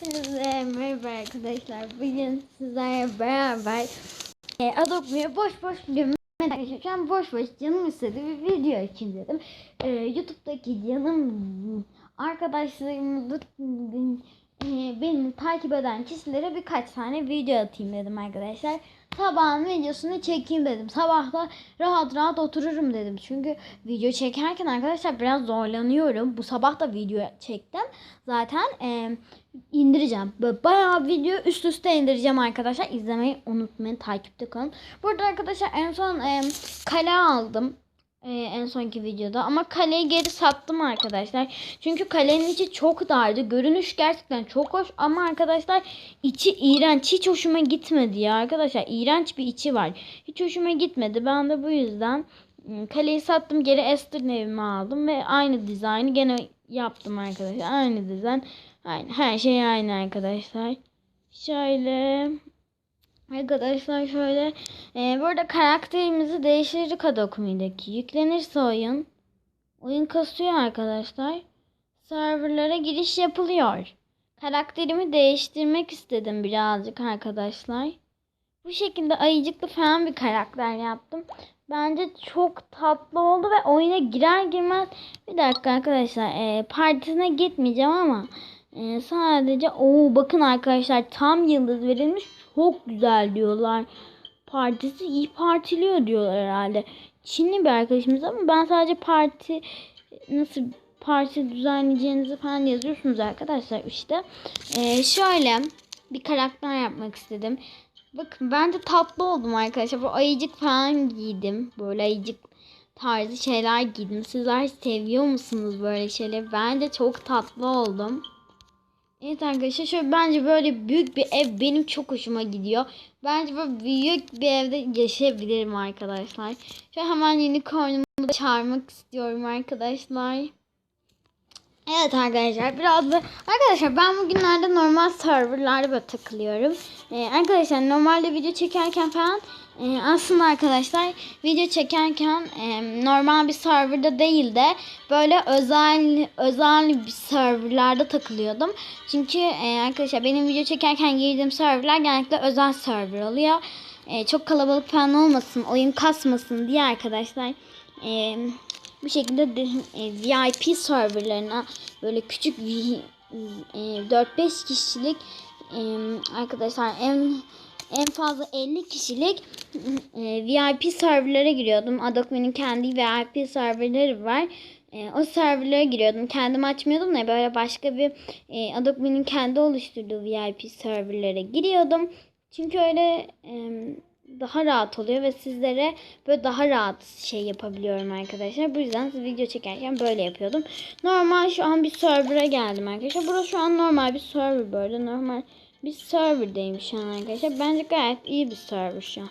Hepinize merhaba arkadaşlar. Bugün sizlerle beraber e, Adobe'ye boş boş videomu arkadaşlar. Boş boş canım istedi bir video için dedim. E, YouTube'daki canım arkadaşlarımı beni takip eden kişilere birkaç tane video atayım dedim arkadaşlar. Sabahın videosunu çekeyim dedim. Sabah da rahat rahat otururum dedim. Çünkü video çekerken arkadaşlar biraz zorlanıyorum. Bu sabah da video çektim. Zaten e, indireceğim. Bayağı video üst üste indireceğim arkadaşlar. İzlemeyi unutmayın. Takipte kalın. Burada arkadaşlar en son e, kale aldım. E, en sonki videoda. Ama kaleyi geri sattım arkadaşlar. Çünkü kalenin içi çok dardı. Görünüş gerçekten çok hoş. Ama arkadaşlar içi iğrenç. Hiç hoşuma gitmedi ya arkadaşlar. iğrenç bir içi var. Hiç hoşuma gitmedi. Ben de bu yüzden ım, kaleyi sattım. Geri Esther'ın evime aldım. Ve aynı dizaynı gene yaptım arkadaşlar. Aynı dizayn. Aynı. Her şey aynı arkadaşlar. Şöyle. Arkadaşlar şöyle. E, burada karakterimizi değiştirdik Adokumi'deki. Yüklenirse oyun. Oyun kasıyor arkadaşlar. Serverlara giriş yapılıyor. Karakterimi değiştirmek istedim birazcık arkadaşlar. Bu şekilde ayıcıklı falan bir karakter yaptım. Bence çok tatlı oldu ve oyuna girer girmez bir dakika arkadaşlar e, partisine gitmeyeceğim ama e, sadece o bakın arkadaşlar tam yıldız verilmiş çok güzel diyorlar. Partisi iyi partiliyor diyorlar herhalde. Çinli bir arkadaşımız ama ben sadece parti nasıl parti düzenleyeceğinizi falan yazıyorsunuz arkadaşlar işte. E, şöyle bir karakter yapmak istedim. Bakın ben de tatlı oldum arkadaşlar. Bu ayıcık falan giydim. Böyle ayıcık tarzı şeyler giydim. Sizler seviyor musunuz böyle şeyleri? Ben de çok tatlı oldum. Evet arkadaşlar şöyle bence böyle büyük bir ev benim çok hoşuma gidiyor. Bence böyle büyük bir evde yaşayabilirim arkadaşlar. Şöyle hemen unicornumu da çağırmak istiyorum arkadaşlar. Evet arkadaşlar biraz da arkadaşlar ben bugünlerde normal serverlarda böyle takılıyorum. Ee, arkadaşlar normalde video çekerken falan e, aslında arkadaşlar video çekerken e, normal bir serverda değil de böyle özel özel bir serverlarda takılıyordum. Çünkü e, arkadaşlar benim video çekerken girdiğim serverlar genellikle özel server oluyor. E, çok kalabalık falan olmasın, oyun kasmasın diye arkadaşlar. E, bu şekilde de, e, VIP serverlarına böyle küçük e, 4-5 kişilik e, arkadaşlar en en fazla 50 kişilik e, VIP serverlara giriyordum. Adobe'nin kendi VIP serverleri var. E, o serverlara giriyordum. Kendim açmıyordum da böyle başka bir e, Adobe'nin kendi oluşturduğu VIP serverlara giriyordum. Çünkü öyle e, daha rahat oluyor ve sizlere böyle daha rahat şey yapabiliyorum arkadaşlar. Bu yüzden siz video çekerken böyle yapıyordum. Normal şu an bir server'a geldim arkadaşlar. Burası şu an normal bir server böyle normal bir serverdeyim şu an arkadaşlar. Bence gayet iyi bir server şu an.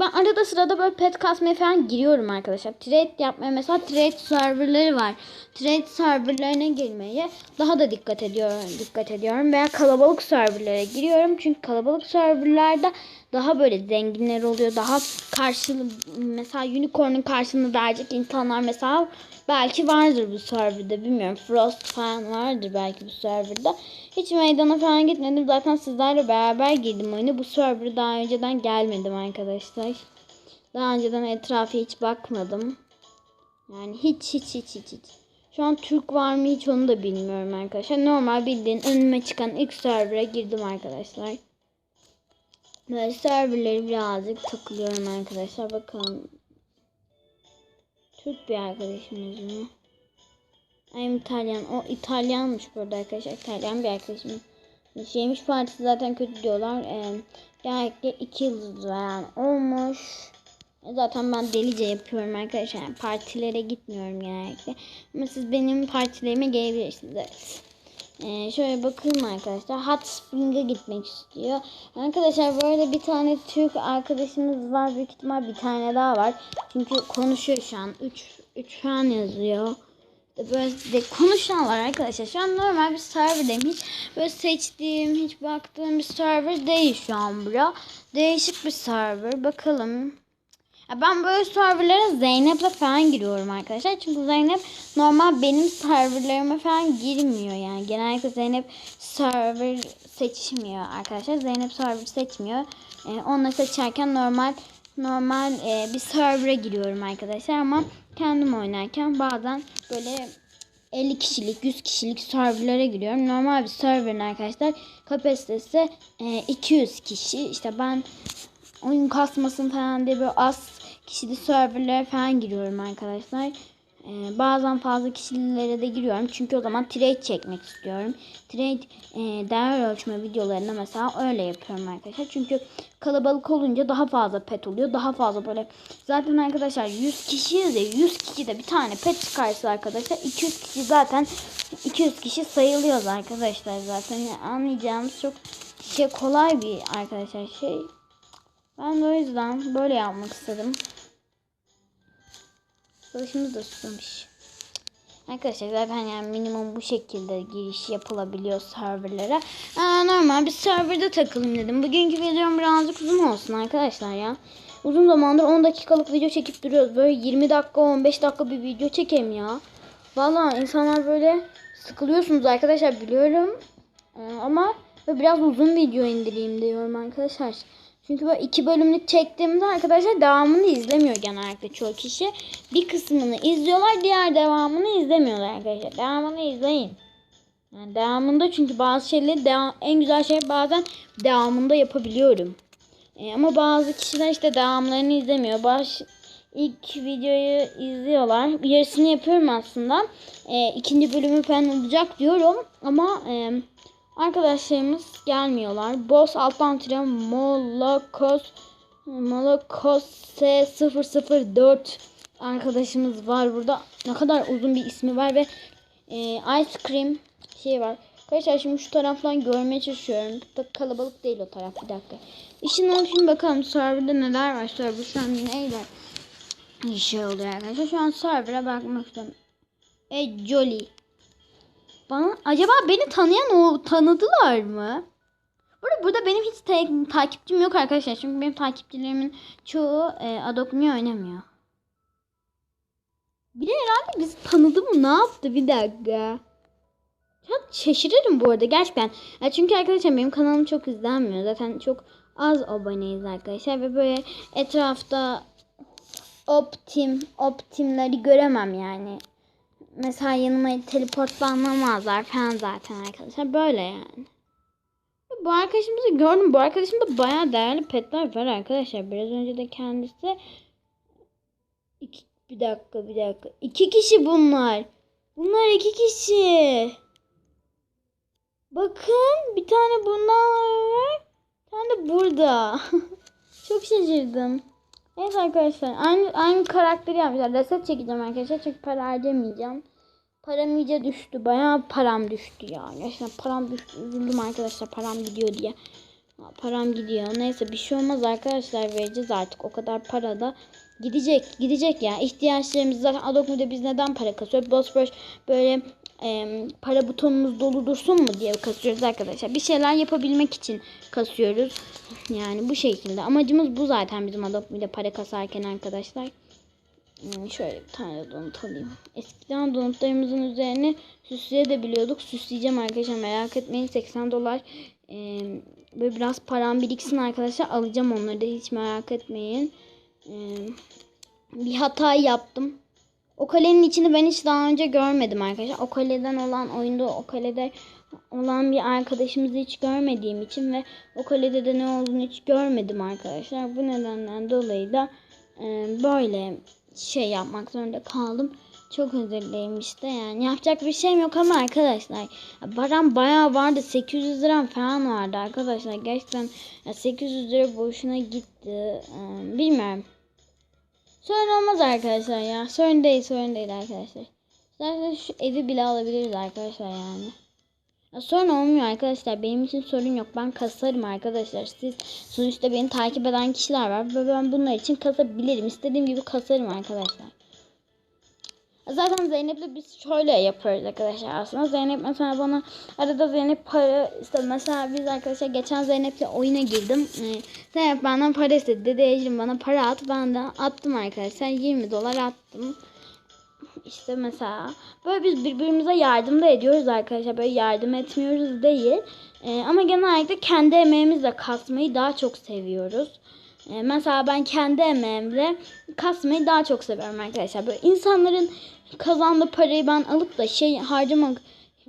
Ben arada sırada böyle pet kasmaya falan giriyorum arkadaşlar. Trade yapmaya mesela trade serverları var. Trade serverlarına girmeye daha da dikkat ediyorum. Dikkat ediyorum veya kalabalık serverlara giriyorum. Çünkü kalabalık serverlarda daha böyle zenginler oluyor. Daha karşılı mesela unicorn'un karşılığını verecek insanlar mesela belki vardır bu serverda bilmiyorum. Frost falan vardır belki bu serverda. Hiç meydana falan gitmedim. Zaten sizlerle beraber girdim oyunu. Bu server'a daha önceden gelmedim arkadaşlar. Daha önceden etrafa hiç bakmadım. Yani hiç hiç hiç hiç hiç. Şu an Türk var mı hiç onu da bilmiyorum arkadaşlar. Normal bildiğin önüme çıkan ilk server'a girdim arkadaşlar. Böyle serverleri birazcık takılıyorum arkadaşlar. Bakalım. Türk bir arkadaşımız mı? I'm İtalyan. O İtalyanmış burada arkadaşlar. İtalyan bir arkadaşım. Şeymiş partisi zaten kötü diyorlar. Ee, genellikle iki yıldız veren olmuş. Zaten ben delice yapıyorum arkadaşlar. Yani partilere gitmiyorum genellikle. Ama siz benim partilerime gelebilirsiniz. Evet. Ee, şöyle bakalım arkadaşlar. Hot Spring'e gitmek istiyor. Arkadaşlar böyle bir tane Türk arkadaşımız var. Büyük ihtimal bir tane daha var. Çünkü konuşuyor şu an. 3 3 falan yazıyor. İşte Böyle de konuşanlar arkadaşlar. Şu an normal bir serverdeyim. Hiç böyle seçtiğim, hiç baktığım bir server değil şu an bura. Değişik bir server. Bakalım. Ben böyle serverlere Zeynep'le falan giriyorum arkadaşlar. Çünkü Zeynep normal benim serverlerime falan girmiyor yani. Genellikle Zeynep server seçmiyor arkadaşlar. Zeynep server seçmiyor. Ee, onunla seçerken normal normal e, bir server'a giriyorum arkadaşlar ama kendim oynarken bazen böyle 50 kişilik, 100 kişilik serverlara giriyorum. Normal bir serverın arkadaşlar kapasitesi e, 200 kişi. İşte ben oyun kasmasın falan diye böyle az kişili serverlere falan giriyorum arkadaşlar. Ee, bazen fazla kişilere de giriyorum. Çünkü o zaman trade çekmek istiyorum. Trade e, değer ölçme videolarında mesela öyle yapıyorum arkadaşlar. Çünkü kalabalık olunca daha fazla pet oluyor. Daha fazla böyle zaten arkadaşlar 100 kişiyiz de 100 kişi de bir tane pet çıkarsa arkadaşlar 200 kişi zaten 200 kişi sayılıyoruz arkadaşlar zaten. Yani anlayacağımız çok şey kolay bir arkadaşlar şey. Ben de o yüzden böyle yapmak istedim. Çalışımız da susamış. Arkadaşlar zaten yani minimum bu şekilde giriş yapılabiliyor serverlara. Aa, normal bir serverde takılayım dedim. Bugünkü videom birazcık uzun olsun arkadaşlar ya. Uzun zamandır 10 dakikalık video çekip duruyoruz. Böyle 20 dakika 15 dakika bir video çekeyim ya. Vallahi insanlar böyle sıkılıyorsunuz arkadaşlar biliyorum. Ee, ama biraz uzun video indireyim diyorum arkadaşlar. Çünkü böyle iki bölümlük çektiğimde arkadaşlar devamını izlemiyor genellikle çoğu kişi. Bir kısmını izliyorlar, diğer devamını izlemiyorlar arkadaşlar. Devamını izleyin. Yani devamında çünkü bazı şeyleri en güzel şey bazen devamında yapabiliyorum. E, ama bazı kişiler işte devamlarını izlemiyor. Baş, ilk videoyu izliyorlar. Yarısını yapıyorum aslında. E, ikinci bölümü falan olacak diyorum. Ama e, Arkadaşlarımız gelmiyorlar. Boss alttan tire Molokos Molokos S004 arkadaşımız var burada. Ne kadar uzun bir ismi var ve e, ice cream şey var. Arkadaşlar şimdi şu taraftan görmeye çalışıyorum. Da kalabalık değil o taraf bir dakika. İşin şimdi bakalım serverda neler var. Server şu an şey oluyor arkadaşlar. Şu an server'a bakmak istiyorum. E Jolly. Bana acaba beni tanıyan o tanıdılar mı? Burada, burada benim hiç ta- takipçim yok arkadaşlar. Çünkü benim takipçilerimin çoğu e, Me oynamıyor. Bir de herhalde bizi tanıdı mı? Ne yaptı? Bir dakika. Çok şaşırırım bu arada gerçekten. Ya çünkü arkadaşlar benim kanalım çok izlenmiyor. Zaten çok az aboneyiz arkadaşlar. Ve böyle etrafta optim, optimleri göremem yani mesela yanıma teleportlanamazlar falan zaten arkadaşlar. Böyle yani. Bu arkadaşımızı gördüm. Bu arkadaşımda bayağı değerli petler var arkadaşlar. Biraz önce de kendisi iki, bir dakika bir dakika. iki kişi bunlar. Bunlar iki kişi. Bakın bir tane bundan var. Bir tane de burada. Çok şaşırdım. Evet arkadaşlar aynı aynı karakteri yapmışlar. Reset çekeceğim arkadaşlar çünkü para harcamayacağım. Param iyice düştü. Bayağı param düştü ya. Gerçekten param düştü. Üzüldüm arkadaşlar param gidiyor diye. Param gidiyor. Neyse bir şey olmaz arkadaşlar vereceğiz artık. O kadar para da gidecek. Gidecek ya. İhtiyaçlarımız zaten Adokmu'da biz neden para kasıyoruz? Bosphorus böyle e, para butonumuz dolu dursun mu diye kasıyoruz arkadaşlar. Bir şeyler yapabilmek için kasıyoruz. Yani bu şekilde. Amacımız bu zaten bizim Adokmu'da para kasarken arkadaşlar. Hmm, şöyle bir tane donut alayım. Eskiden donutlarımızın üzerine süsleyebiliyorduk. Süsleyeceğim arkadaşlar merak etmeyin. 80 dolar ee, böyle biraz param biriksin arkadaşlar. Alacağım onları da hiç merak etmeyin. Ee, bir hata yaptım. O kalenin içini ben hiç daha önce görmedim arkadaşlar. O kaleden olan oyunda o kalede olan bir arkadaşımızı hiç görmediğim için ve o kalede de ne olduğunu hiç görmedim arkadaşlar. Bu nedenden dolayı da e, böyle şey yapmak zorunda kaldım. Çok özür dilerim işte yani yapacak bir şeyim yok ama arkadaşlar param bayağı vardı 800 liram falan vardı arkadaşlar gerçekten 800 lira boşuna gitti ee, bilmiyorum sorun olmaz arkadaşlar ya sorun değil sorun değil arkadaşlar zaten şu evi bile alabiliriz arkadaşlar yani ya sorun olmuyor arkadaşlar. Benim için sorun yok. Ben kasarım arkadaşlar. Siz sonuçta beni takip eden kişiler var. Ve ben bunlar için kasabilirim. İstediğim gibi kasarım arkadaşlar. Zaten Zeynep'le biz şöyle yapıyoruz arkadaşlar aslında. Zeynep mesela bana arada Zeynep para istedi. Mesela biz arkadaşlar geçen Zeynep'le oyuna girdim. Ee, Zeynep benden para istedi. Dedi Ecrin bana para at. Ben de attım arkadaşlar. 20 dolar attım. İşte mesela böyle biz birbirimize yardım da ediyoruz arkadaşlar. Böyle yardım etmiyoruz değil. Ee, ama genellikle kendi emeğimizle kasmayı daha çok seviyoruz. Ee, mesela ben kendi emeğimle kasmayı daha çok seviyorum arkadaşlar. Böyle insanların kazandığı parayı ben alıp da şey harcamak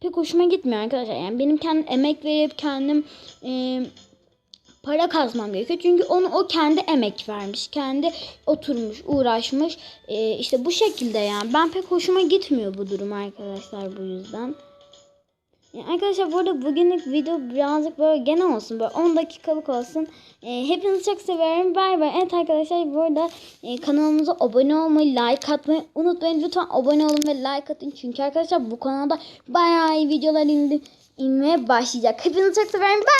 pek hoşuma gitmiyor arkadaşlar. Yani benim kendim emek verip kendim e, para kazmam gerekiyor. Çünkü onu o kendi emek vermiş. Kendi oturmuş, uğraşmış. E, işte bu şekilde yani. Ben pek hoşuma gitmiyor bu durum arkadaşlar bu yüzden. Arkadaşlar bu arada bugünlük video birazcık böyle gene olsun. Böyle 10 dakikalık olsun. E, hepinizi çok seviyorum. Bay bay. Evet arkadaşlar bu arada e, kanalımıza abone olmayı, like atmayı unutmayın. Lütfen abone olun ve like atın. Çünkü arkadaşlar bu kanalda bayağı iyi videolar indi, inmeye başlayacak. Hepinizi çok seviyorum. Bay.